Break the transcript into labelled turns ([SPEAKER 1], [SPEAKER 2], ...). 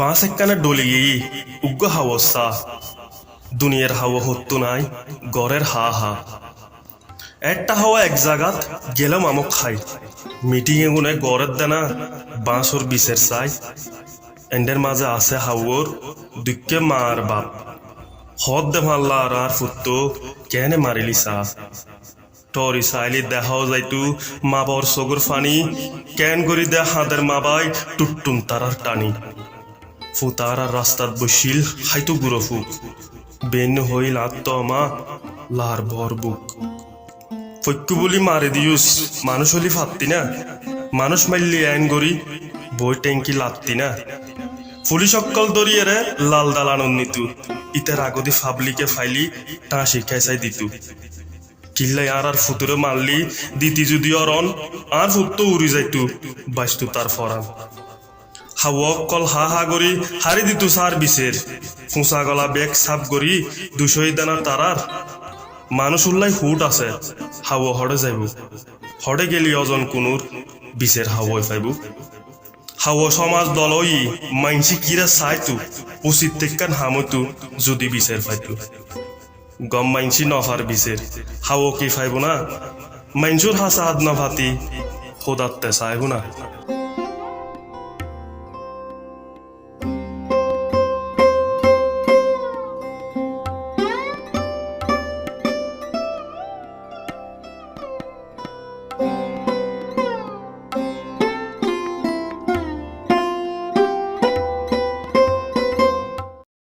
[SPEAKER 1] বাঁশ একখানে ডলি উগ্র হাওসা দুনিয়ার হাওয়া হত্তু নাই গড়ের হা হা। একটা হাওয়া এক জাগাত গেলাম আমক খাই। মিটিং এ গুনে গড়ের দানা, বাঁশর বিষের চাই এন্ডের মাঝে আছে হাওর দুঃখে মার বাপ। হদ দে মাল্লা আর ফুটতো, কেনে মারিলি সা টরি সাইলি দেখাও যাইতু, মা বর সগুর ফানি, কেন করি দে হাদের মা বাই টুট্টুম তারার টানি। ফুতার রাস্তাত বসিল হাইতো গুরো ফুক বেন হইল আত্মমা, লার ভর বুক। ফৈক্কু বলি মারে দিউস, মানুষ হলি ফাত্তি না। মানুষ মাইলি আইন গরি বই ট্যাঙ্কি লাত্তি না। ফুলি অক্কল দরিয়ে রে লাল দালান নিতু। ইতার আগদি ফাবলিকে ফাইলি, টা শিখাই চাই দিতু। কিল্লাই আর আর ফুতুরে মারলি, দিতি যদি অরন আর ফুত উড়ি যাইতু, বাইস্তু তার ফরান। হাওয়া কল হা হা গরি হারি দিতু সার বিচের ফুঁসা গলা বেগ সাপ গরি দুশই দানার তারার। মানুষ উল্লাই হুট আছে, হাওয়া হড়ে যাইব। হড়ে গেলি অজন কুনুর বিচের হাওয়াই পাইব। হাওয়া সমাজ দলই মাইনসি কিরা চাইতু উচিত তেকান হামতু যদি বিচের পাইতু। গম মাইনসি নফার বিচের হাওয়া কি ফাইব না? মাইনসুর হাসা হাত নফাতি, খোদাত্তে চাইব না।